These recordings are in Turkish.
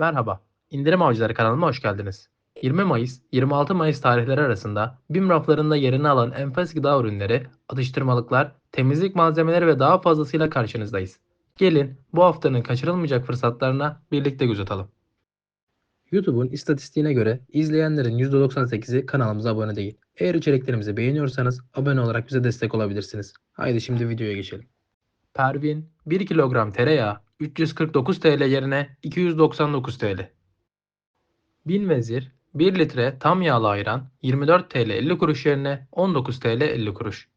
Merhaba, İndirim Avcıları kanalıma hoş geldiniz. 20 Mayıs, 26 Mayıs tarihleri arasında BİM raflarında yerini alan enfes gıda ürünleri, atıştırmalıklar, temizlik malzemeleri ve daha fazlasıyla karşınızdayız. Gelin bu haftanın kaçırılmayacak fırsatlarına birlikte göz atalım. YouTube'un istatistiğine göre izleyenlerin %98'i kanalımıza abone değil. Eğer içeriklerimizi beğeniyorsanız abone olarak bize destek olabilirsiniz. Haydi şimdi videoya geçelim. Pervin 1 kilogram tereyağı 349 TL yerine 299 TL. Bin Vezir 1 litre tam yağlı ayran 24 TL 50 kuruş yerine 19 TL 50 kuruş.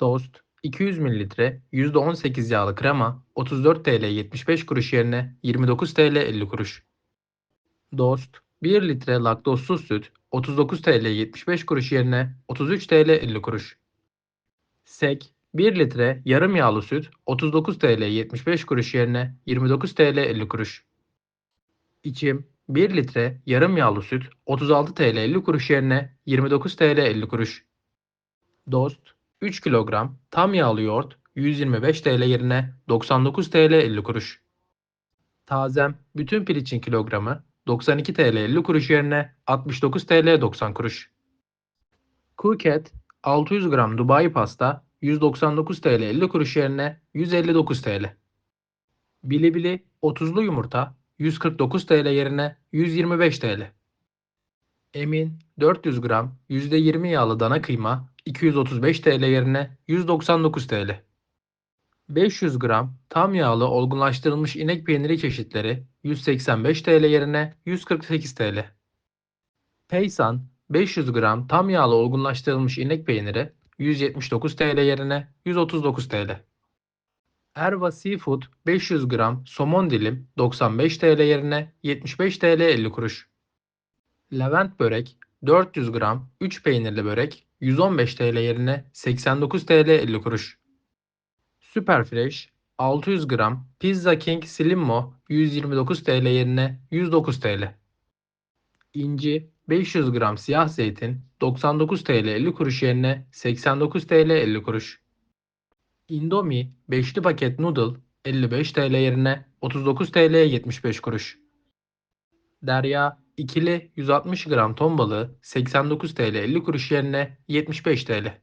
Dost 200 mililitre %18 yağlı krema 34 TL 75 kuruş yerine 29 TL 50 kuruş. Dost 1 litre laktozsuz süt 39 TL 75 kuruş yerine 33 TL 50 kuruş. Sek 1 litre yarım yağlı süt 39 TL 75 kuruş yerine 29 TL 50 kuruş. İçim 1 litre yarım yağlı süt 36 TL 50 kuruş yerine 29 TL 50 kuruş. Dost 3 kilogram tam yağlı yoğurt 125 TL yerine 99 TL 50 kuruş. Tazem bütün piriçin kilogramı 92 TL 50 kuruş yerine 69 TL 90 kuruş. Coolcat 600 gram Dubai pasta 199 TL 50 kuruş yerine 159 TL. Bilibili 30'lu yumurta 149 TL yerine 125 TL. Emin 400 gram %20 yağlı dana kıyma 235 TL yerine 199 TL. 500 gram tam yağlı olgunlaştırılmış inek peyniri çeşitleri 185 TL yerine 148 TL. Peysan 500 gram tam yağlı olgunlaştırılmış inek peyniri 179 TL yerine 139 TL. Erva Seafood 500 gram somon dilim 95 TL yerine 75 TL 50 kuruş. Levent börek 400 gram 3 peynirli börek 115 TL yerine 89 TL 50 kuruş. Superfresh 600 gram Pizza King Slimmo 129 TL yerine 109 TL. İnci 500 gram siyah zeytin 99 TL 50 kuruş yerine 89 TL 50 kuruş. Indomie beşli paket noodle 55 TL yerine 39 TL 75 kuruş. Derya ikili 160 gram ton balığı 89 TL 50 kuruş yerine 75 TL.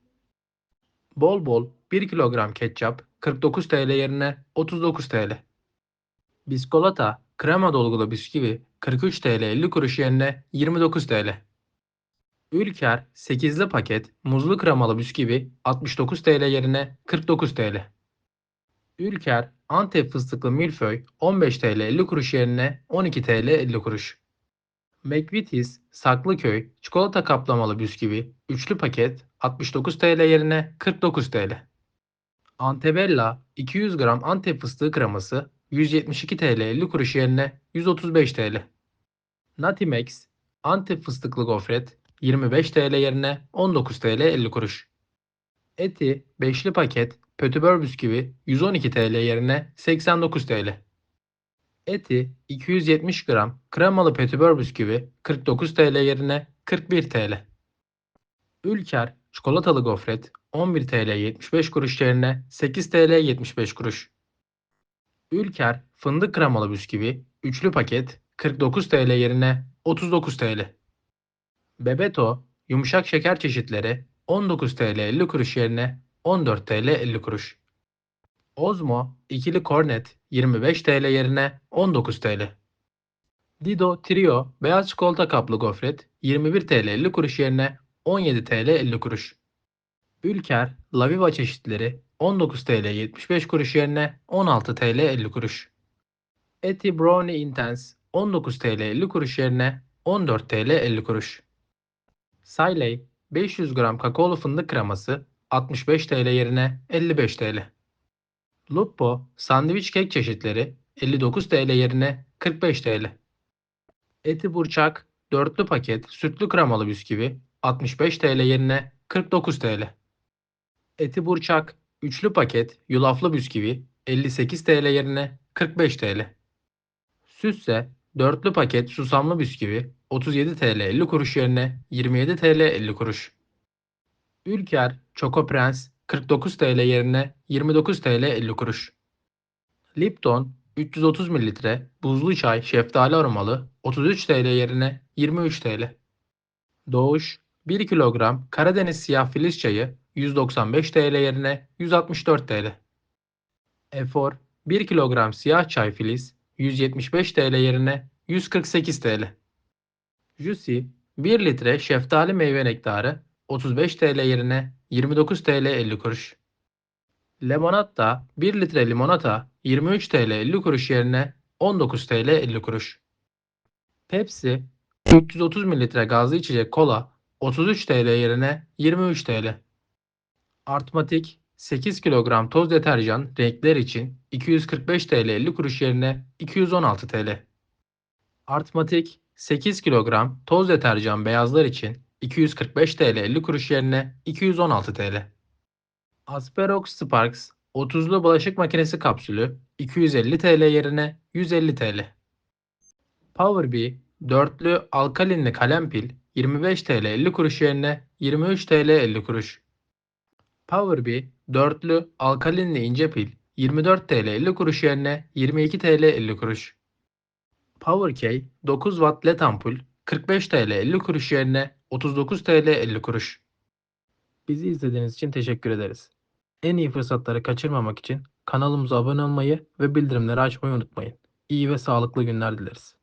Bol bol 1 kilogram ketçap 49 TL yerine 39 TL. Biskolata krema dolgulu bisküvi 43 TL 50 kuruş yerine 29 TL. Ülker 8'li paket muzlu kremalı bisküvi 69 TL yerine 49 TL. Ülker Antep fıstıklı milföy 15 TL 50 kuruş yerine 12 TL 50 kuruş. McVitie's Saklıköy çikolata kaplamalı bisküvi üçlü paket 69 TL yerine 49 TL. Antebella 200 gram Antep fıstığı kreması 172 TL 50 kuruş yerine 135 TL. Natimex Antep fıstıklı gofret 25 TL yerine 19 TL 50 kuruş. Eti 5'li paket pötibör bisküvi 112 TL yerine 89 TL. Eti 270 gram kremalı pötibör bisküvi 49 TL yerine 41 TL. Ülker çikolatalı gofret 11 TL 75 kuruş yerine 8 TL 75 kuruş. Ülker fındık kremalı bisküvi üçlü paket 49 TL yerine 39 TL. Bebeto yumuşak şeker çeşitleri 19 TL 50 kuruş yerine 14 TL 50 kuruş. Ozmo ikili kornet 25 TL yerine 19 TL. Dido Trio beyaz çikolata kaplı gofret 21 TL 50 kuruş yerine 17 TL 50 kuruş. Ülker Laviva çeşitleri 19 TL 75 kuruş yerine 16 TL 50 kuruş. Eti Brownie Intense 19 TL 50 kuruş yerine 14 TL 50 kuruş. Sayley 500 gram kakaolu fındık kreması 65 TL yerine 55 TL. Lupo sandviç kek çeşitleri 59 TL yerine 45 TL. Eti Burçak dörtlü paket sütlü kremalı bisküvi 65 TL yerine 49 TL. Eti Burçak üçlü paket yulaflı bisküvi 58 TL yerine 45 TL. Süsse dörtlü paket susamlı bisküvi 37 TL 50 kuruş yerine 27 TL 50 kuruş. Ülker Choco Prens 49 TL yerine 29 TL 50 kuruş. Lipton 330 mililitre buzlu çay şeftali aromalı 33 TL yerine 23 TL. Doğuş 1 kilogram Karadeniz siyah filiz çayı 195 TL yerine 164 TL. Efor 1 kilogram siyah çay filiz 175 TL yerine 148 TL. Juicy 1 litre şeftali meyve nektarı 35 TL yerine 29 TL 50 kuruş. Lemonatta 1 litre limonata 23 TL 50 kuruş yerine 19 TL 50 kuruş. Pepsi 330 mililitre gazlı içecek kola 33 TL yerine 23 TL. Artmatik 8 kilogram toz deterjan renkler için 245 TL 50 kuruş yerine 216 TL. Artmatik 8 kilogram toz deterjan beyazlar için 245 TL 50 kuruş yerine 216 TL. Asperox Sparks 30'lu bulaşık makinesi kapsülü 250 TL yerine 150 TL. Power dörtlü alkalinli kalem pil 25 TL 50 kuruş yerine 23 TL 50 kuruş. Power dörtlü alkalinli ince pil 24 TL 50 kuruş yerine 22 TL 50 kuruş. Power 9 watt led ampul 45 TL 50 kuruş yerine 39 TL 50 kuruş. Bizi izlediğiniz için teşekkür ederiz. En iyi fırsatları kaçırmamak için kanalımıza abone olmayı ve bildirimleri açmayı unutmayın. İyi ve sağlıklı günler dileriz.